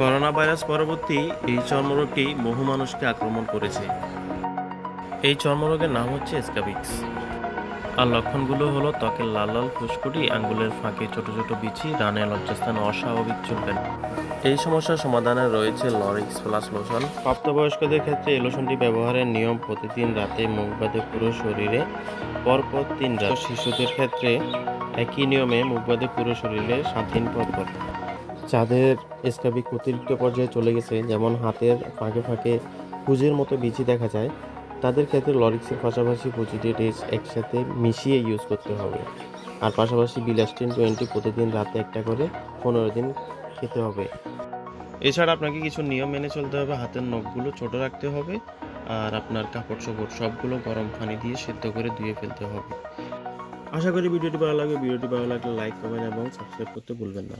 Corona virus পরবর্তী এই চর্মরোগটি বহু মানুষকে আক্রমণ করেছে। এই চর্মরোগের নাম হচ্ছে স্কাবিক্স। আর লক্ষণগুলো হলো ত্বকের লাল লাল ফুসকুটি, আঙ্গুলের ফাঁকে ছোট ছোট বিচি রানে লজ্জাস্থানে অস্বাভাবিক চুলকানি। এই সমস্যার সমাধানে রয়েছে লরিক্স প্লাস লোশন। প্রাপ্তবয়স্কদের ক্ষেত্রে এই লোশনটি ব্যবহারের নিয়ম প্রতিদিন রাতে মুখ বাদে পুরো শরীরে, পরপর তিন রাত। শিশুদের ক্ষেত্রে একই নিয়মে মুখ বাদে পুরো শরীরে সাত দিন পর। যাদের স্কাবিক অতিরিক্ত পর্যায়ে চলে গেছে, যেমন হাতের ফাঁকে ফাঁকে পুজের মতো বিচি দেখা যায়। তাদের ক্ষেত্রে লরিক্সের পাশাপাশি পজিটিভ ডেজ একসাথে মিশিয়ে ইউজ করতে হবে। আর পাশাপাশি বিলাস্টিন টোয়েন্টি প্রতিদিন রাতে একটা করে পনেরো দিন খেতে হবে। এছাড়া আপনাকে কিছু নিয়ম মেনে চলতে হবে, হাতের নখগুলো ছোট রাখতে হবে, আর আপনার কাপড় চোপড় সবগুলো গরম পানি দিয়ে সিদ্ধ করে ধুয়ে ফেলতে হবে। আশা করি ভিডিওটি ভালো লাগবে ভিডিওটি ভালো লাগলে লাইক কমেন্ট এবং সাবস্ক্রাইব করতে ভুলবেন না।